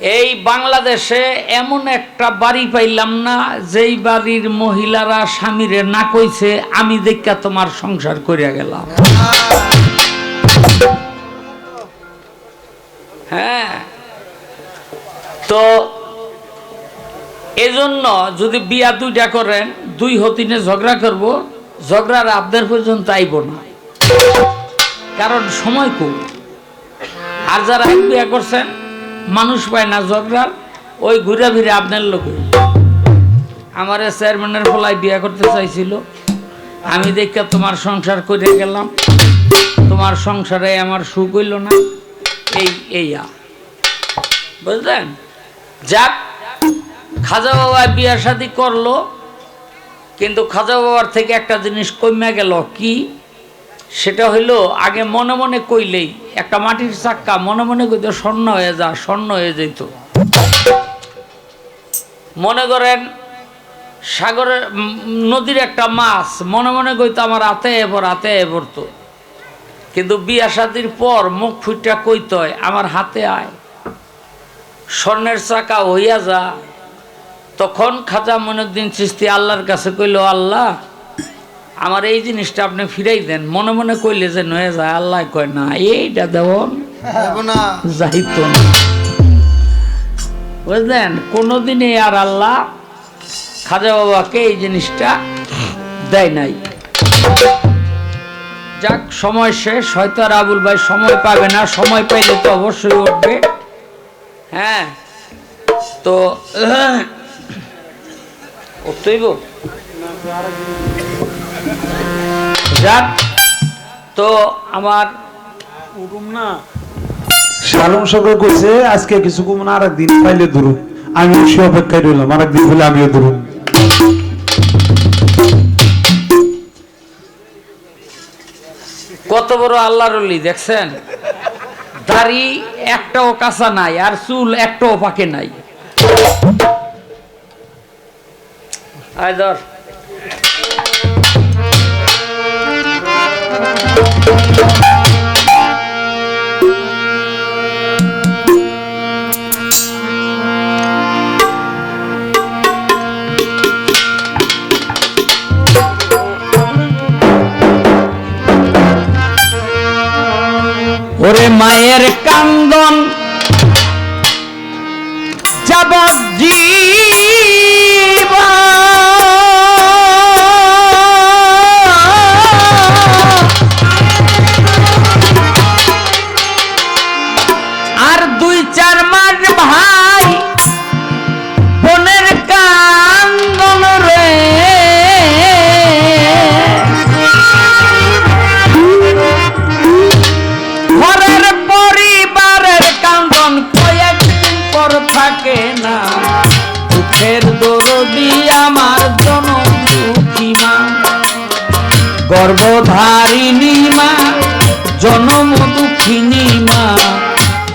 এই বাংলাদেশে এমন একটা বাড়ি পাইলাম না, যেই বাড়ির মহিলারা স্বামীরে না কইছে, আমি দেখা তোমার সংসার করিয়া গেলাম। হ্যাঁ। তো এজন্য যদি বিয়া দুইটা করেন, দুই হতিনে ঝগড়া করব, ঝগড়ার আপনার পর্যন্ত আইব না। কারণ সময় খুব আর যারা বিয়া করছেন মানুষ পায় না ঝগড়ার ওই ঘুরে ফিরে আপনার লোকে। আমার চেয়ারম্যানের ফলায় বিয়ে করতে চাইছিল। আমি দেখে তোমার সংসার করে গেলাম। তোমার সংসারে আমার সুখ হইল না। এই এইয়া বুঝলেন? যাক, খাজা বাবা বিয়া শাদি করল, কিন্তু খাজা বাবার থেকে একটা জিনিস কমে গেল। কি? সেটা হইল আগে মনে মনে কইলেই, একটা মাটির চাক্কা মনে মনে কইতে স্বর্ণ হয়ে যা, স্বর্ণ হয়ে যেত মনে করেন, সাগরের নদীর একটা মাছ, মনে মনে কইতো আমার হাতে এবার হাতে পড়তো কিন্তু বিয়া শাদির পর মুখ ফুটটা কইতে হয় আমার হাতে আয়। স্বর্ণের চাকা হইয়া যা। তখন খাজা মনুদ্দিন চিস্তি আল্লাহর কাছে কইল, আল্লাহ আমার এই জিনিসটা আপনি ফিরাই দেন। মনে মনে কইলে যে নয়ে যায় আল্লাহ কয় না এইটা দেব না। যাইতো না। বুঝলেন? কোনোদিনই আর আল্লাহ খাজা বাবাকে এই জিনিসটা দেয় নাই। যাক সময় শেষ হয়তো আর আবুল ভাই সময় পাবে না। সময় পাইলে তো অবশ্যই উঠবে। হ্যাঁ তো উঠতেইব? যাক তো আমার শালম সরকার কইছে আজকে কিছু কমন আর একদিন পাইলে ধরুন। আমি সে অপেক্ষায় রইলাম আর একদিন হলে আমিও ধরুন। কত বড় আল্লাহর অলি দেখছেন? দাড়ি একটাও কাঁচা নাই আর চুল একটাও পাকে নাই। আয় ধর। ওরে মায়ের কান্দন দরদি আমার জনম দুঃখী গর্ভধারিণী মা, জনম দুঃখিনী মা।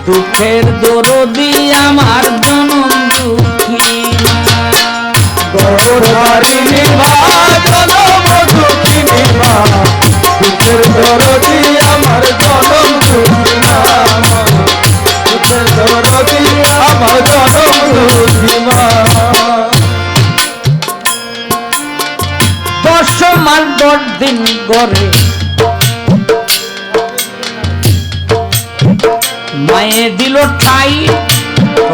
দুঃখের দরদি আমার জনম দুঃখী মা। গর্ভধারিণী মা, জনম দিল ঠাই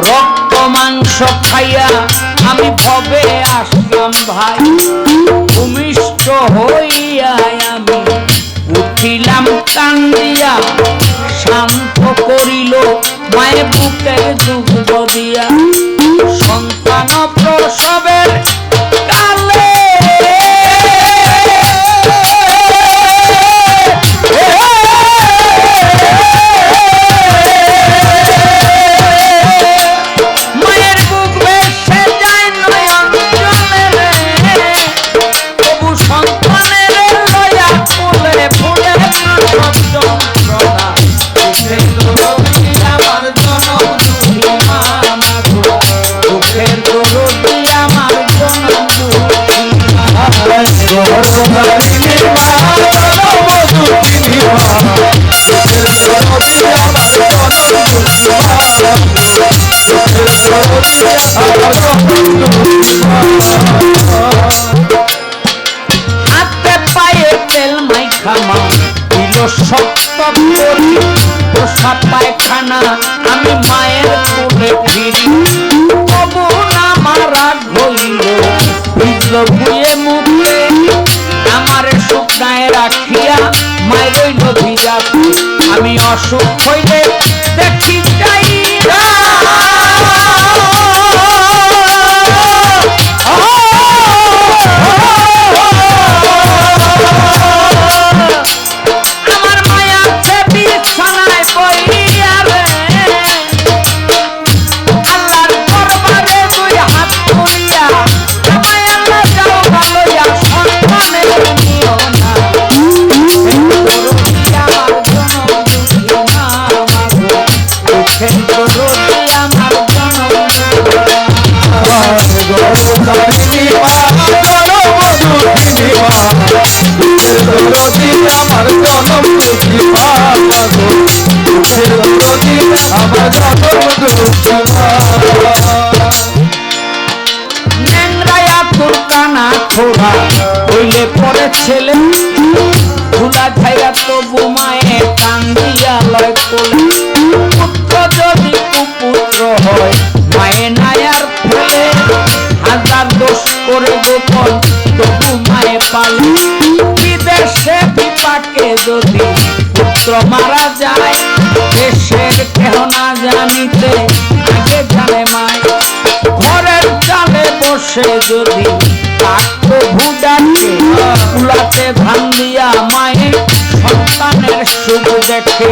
রক্ত মাংস খাইয়া আমি ভবে আসলাম ভাই। ভূমিষ্ঠ হইয়া আমি উঠিলাম কান্দিয়া, শান্ত করিল মায়ে বুকের দুগ্ধ দিয়া সন্তান প্রসবের প্রসাদ পায়খানা, আমি মায়ের কোলে ফিরি। তবু না মারা ধরিল ভিজল ভুয়ে মুখে। আমার শুকনায় রাখিয়া মায়ের ভিজা আমি অসুখ হইলে দেখি হইলে পরে ছেলে ধুলা ছাইয়া তবু মায়ে কান্দিয়া লয় কোলে পুত্র যদি কুপুত্র হয় মায়ে নায়ার হাজার দোষ করে গোপন, তবু মায়ে পালে। বিদেশে বিপাকে যদি পুত্র মারা যায়, দেশের কেহ না জানিতে আগে জানে মায়। ঘরের চালে বসে যদি প্রভু ডাকে, কুলাতে সন্তানের সুখ দেখে।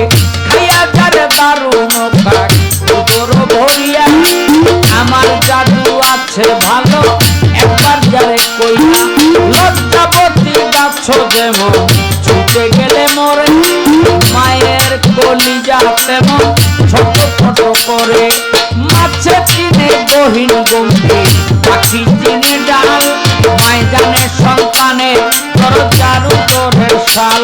গহীন গম্ভীর পাখি চিনে ডাল ময়দানের সন্তানে তোর শাল।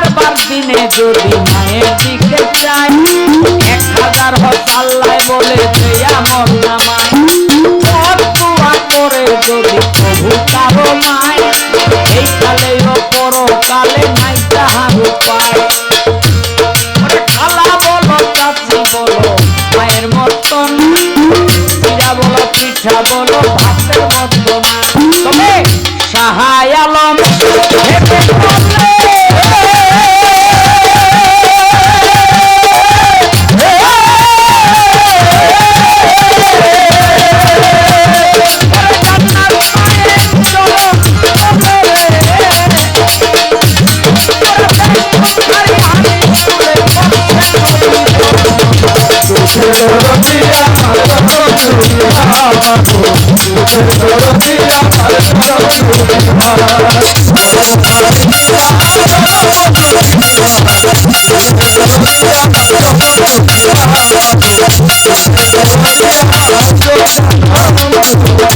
মায়ের বলো মতন I'm